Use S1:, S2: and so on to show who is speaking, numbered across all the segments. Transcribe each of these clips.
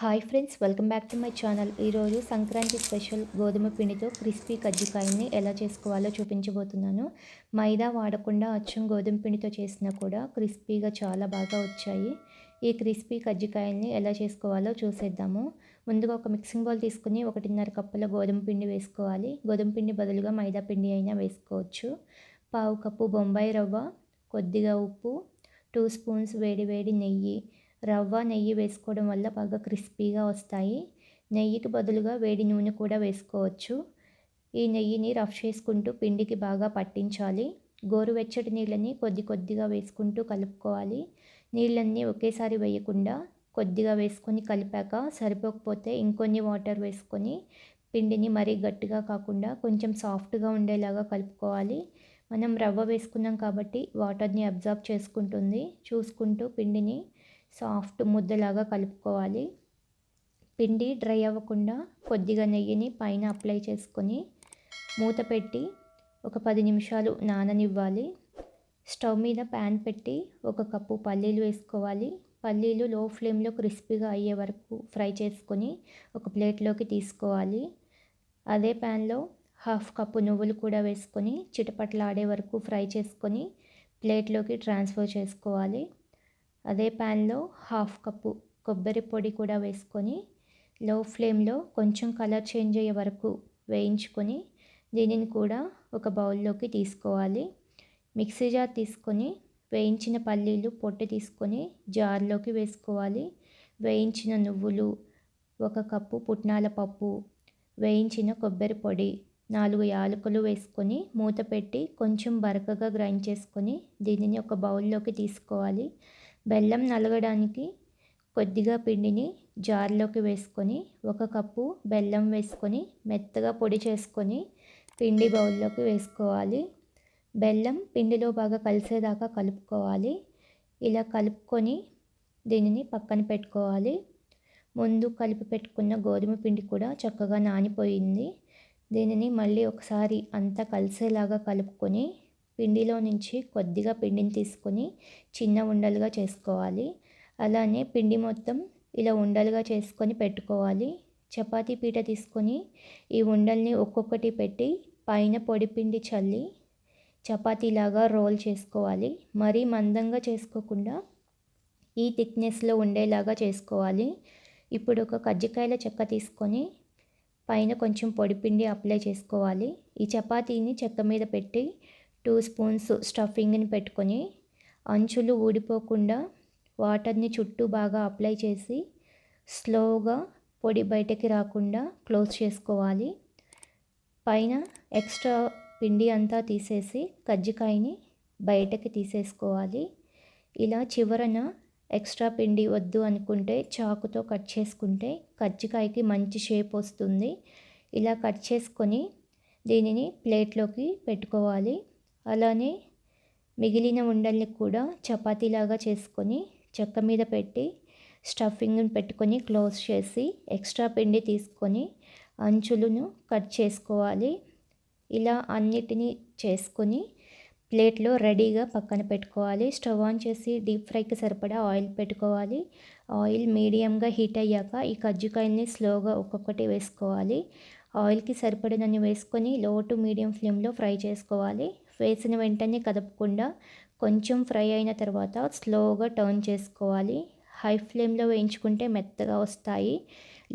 S1: Hi friends welcome back to my channel. ఈరోజు Sankranti special గోధుమ పిండితో క్రిస్పీ కజ్జికాయని ఎలా చేసుకోవాలో చూపించబోతున్నాను. మైదా వాడకుండా అచ్చం గోధుమ పిండితో చేసినా కూడా క్రిస్పీగా చాలా బాగా వచ్చాయి. ఈ క్రిస్పీ కజ్జికాయల్ని ఎలా చేసుకోవాలో చూసేద్దాము. ముందుగా ఒక మిక్సింగ్ బౌల్ తీసుకుని ఒకటిన్నర కప్పుల గోధుమ పిండి వేసుకోవాలి. గోధుమ పిండి బదులుగా మైదా పిండి అయినా వేసుకోవచ్చు. పావు కప్పు బొంబాయి రవ్వ కొద్దిగా ఉప్పు టూ స్పూన్స్ వేడి వేడి నెయ్యి రవ్వ నెయ్యి వేసుకోవడం వల్ల బాగా క్రిస్పీగా వస్తాయి. నెయ్యికి బదులుగా వేడి నూనె కూడా వేసుకోవచ్చు. ఈ నెయ్యిని రఫ్ చేసుకుంటూ పిండికి బాగా పట్టించాలి. గోరువెచ్చటి నీళ్ళని కొద్ది కొద్దిగా వేసుకుంటూ కలుపుకోవాలి. నీళ్ళన్నీ ఒకేసారి వేయకుండా కొద్దిగా వేసుకొని కలిపాక సరిపోకపోతే ఇంకొన్ని వాటర్ వేసుకొని పిండిని మరీ గట్టిగా కాకుండా కొంచెం సాఫ్ట్గా ఉండేలాగా కలుపుకోవాలి. మనం రవ్వ వేసుకున్నాం కాబట్టి వాటర్ని అబ్జర్వ్ చేసుకుంటుంది. చూసుకుంటూ పిండిని సాఫ్ట్ ముద్దలాగా కలుపుకోవాలి. పిండి డ్రై అవ్వకుండా కొద్దిగా నెయ్యిని పైన అప్లై చేసుకొని మూత పెట్టి ఒక పది నిమిషాలు నాననివ్వాలి. స్టవ్ మీద ప్యాన్ పెట్టి ఒక కప్పు పల్లీలు వేసుకోవాలి. పల్లీలు లో ఫ్లేమ్లో క్రిస్పీగా అయ్యే వరకు ఫ్రై చేసుకొని ఒక ప్లేట్లోకి తీసుకోవాలి. అదే ప్యాన్లో హాఫ్ కప్పు నువ్వులు కూడా వేసుకొని చిటపట్లాడే వరకు ఫ్రై చేసుకొని ప్లేట్లోకి ట్రాన్స్ఫర్ చేసుకోవాలి. అదే ప్యాన్లో హాఫ్ కప్పు కొబ్బరి పొడి కూడా వేసుకొని లో ఫ్లేమ్లో కొంచెం కలర్ చేంజ్ అయ్యే వరకు వేయించుకొని దీనిని కూడా ఒక బౌల్లోకి తీసుకోవాలి. మిక్సీ జార్ తీసుకొని వేయించిన పల్లీలు పొట్టు తీసుకొని జార్లోకి వేసుకోవాలి. వేయించిన నువ్వులు ఒక కప్పు పుట్నాల పప్పు వేయించిన కొబ్బరి పొడి నాలుగు యాలకులు వేసుకొని మూత పెట్టి కొంచెం బరకగా గ్రైండ్ చేసుకొని దీనిని ఒక బౌల్లోకి తీసుకోవాలి. బెల్లం నలగడానికి కొద్దిగా పిండిని జార్లోకి వేసుకొని ఒక కప్పు బెల్లం వేసుకొని మెత్తగా పొడి చేసుకొని పిండి బౌల్లోకి వేసుకోవాలి. బెల్లం పిండిలో బాగా కలిసేదాకా కలుపుకోవాలి. ఇలా కలుపుకొని దీనిని పక్కన పెట్టుకోవాలి. ముందు కలిపి పెట్టుకున్న గోధుమ పిండి కూడా చక్కగా నానిపోయింది. దీనిని మళ్ళీ ఒకసారి అంతా కలిసేలాగా కలుపుకొని పిండిలో నుంచి కొద్దిగా పిండిని తీసుకొని చిన్న ఉండలుగా చేసుకోవాలి. అలానే పిండి మొత్తం ఇలా ఉండలుగా చేసుకొని పెట్టుకోవాలి. చపాతీ పీట తీసుకొని ఈ ఉండల్ని ఒక్కొక్కటి పెట్టి పైన పొడి పిండి చల్లి చపాతీలాగా రోల్ చేసుకోవాలి. మరీ మందంగా చేసుకోకుండా ఈ థిక్నెస్లో ఉండేలాగా చేసుకోవాలి. ఇప్పుడు ఒక కజ్జికాయల చెక్క తీసుకొని పైన కొంచెం పొడిపిండి అప్లై చేసుకోవాలి. ఈ చపాతీని చెక్క మీద పెట్టి టూ స్పూన్స్ స్టఫింగ్ని పెట్టుకొని అంచులు ఊడిపోకుండా వాటర్ని చుట్టూ బాగా అప్లై చేసి స్లోగా పొడి బయటకి రాకుండా క్లోజ్ చేసుకోవాలి. పైన ఎక్స్ట్రా పిండి అంతా తీసేసి కజ్జికాయని బయటకి తీసేసుకోవాలి. ఇలా చివరన ఎక్స్ట్రా పిండి వద్దు అనుకుంటే చాకుతో కట్ చేసుకుంటే కజ్జికాయకి మంచి షేప్ వస్తుంది. ఇలా కట్ చేసుకొని దీనిని ప్లేట్లోకి పెట్టుకోవాలి. అలానే మిగిలిన ఉండల్ని కూడా చపాతీలాగా చేసుకొని చెక్క మీద పెట్టి స్టఫింగ్ని పెట్టుకొని క్లోజ్ చేసి ఎక్స్ట్రా పిండి తీసుకొని అంచులను కట్ చేసుకోవాలి. ఇలా అన్నిటినీ చేసుకొని ప్లేట్లో రెడీగా పక్కన పెట్టుకోవాలి. స్టవ్ ఆన్ చేసి డీప్ ఫ్రైకి సరిపడా ఆయిల్ పెట్టుకోవాలి. ఆయిల్ మీడియంగా హీట్ అయ్యాక ఈ కజ్జికాయల్ని స్లోగా ఒక్కొక్కటి వేసుకోవాలి. ఆయిల్కి సరిపడినన్ని వేసుకొని లో టు మీడియం ఫ్లేమ్లో ఫ్రై చేసుకోవాలి. వేసిన వెంటనే కదపకుండా కొంచెం ఫ్రై అయిన తర్వాత స్లోగా టర్న్ చేసుకోవాలి. హై ఫ్లేమ్లో వేయించుకుంటే మెత్తగా వస్తాయి.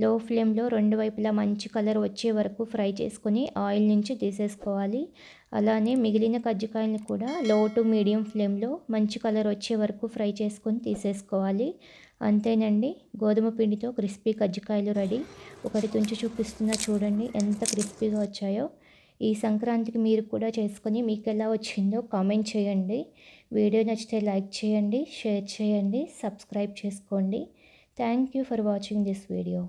S1: లో ఫ్లేమ్లో రెండు వైపులా మంచి కలర్ వచ్చే వరకు ఫ్రై చేసుకొని ఆయిల్ నుంచి తీసేసుకోవాలి. అలానే మిగిలిన కజ్జికాయలను కూడా లో టు మీడియం ఫ్లేమ్లో మంచి కలర్ వచ్చే వరకు ఫ్రై చేసుకొని తీసేసుకోవాలి. అంతేనండి. గోధుమ పిండితో క్రిస్పీ కజ్జికాయలు రెడీ. ఒకటి తుంచి చూపిస్తున్నా చూడండి ఎంత క్రిస్పీగా వచ్చాయో. ఈ సంక్రాంతికి మీరు కూడా చేసుకొని మీకు ఎలా వచ్చిందో కామెంట్ చేయండి. వీడియో నచ్చితే లైక్ చేయండి షేర్ చేయండి సబ్స్క్రైబ్ చేసుకోండి. Thank you for watching this video.